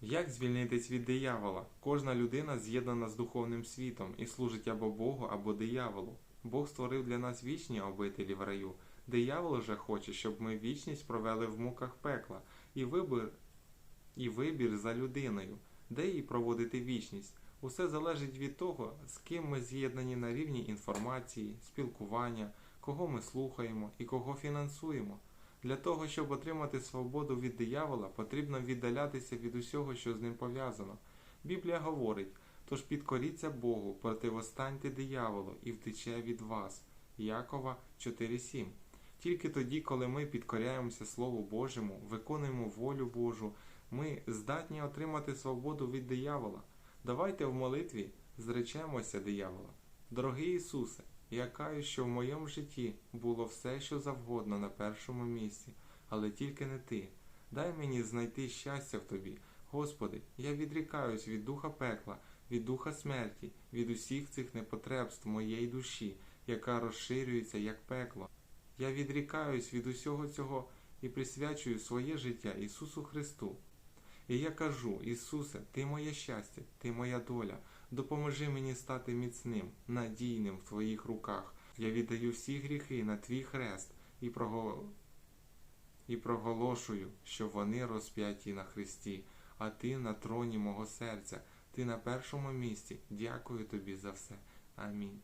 Як звільнитись від диявола? Кожна людина з'єднана з духовним світом і служить або Богу, або дияволу. Бог створив для нас вічні обителі в раю. Диявол же хоче, щоб ми вічність провели в муках пекла і вибір, і вибір за людиною, де їй проводити вічність. Усе залежить від того, з ким ми з'єднані на рівні інформації, спілкування, кого ми слухаємо і кого фінансуємо. Для того, щоб отримати свободу від диявола, потрібно віддалятися від усього, що з ним пов'язано. Біблія говорить: тож підкоріться Богу, противостаньте дияволу і втече від вас. Якова 4.7. Тільки тоді, коли ми підкоряємося Слову Божому, виконуємо волю Божу, ми здатні отримати свободу від диявола. Давайте в молитві зречемося диявола. Дорогий Ісусе, я каю, що в моєму житті було все, що завгодно на першому місці, але тільки не ти. Дай мені знайти щастя в тобі. Господи, я відрікаюсь від духа пекла, від духа смерті, від усіх цих непотребств моєї душі, яка розширюється як пекло. Я відрікаюсь від усього цього і присвячую своє життя Ісусу Христу. І я кажу, Ісусе, Ти моє щастя, Ти моя доля. Допоможи мені стати міцним, надійним в Твоїх руках. Я віддаю всі гріхи на Твій хрест і, прого... і проголошую, що вони розп'яті на Христі, а Ти на троні мого серця. Ти на першому місці. Дякую тобі за все. Амінь.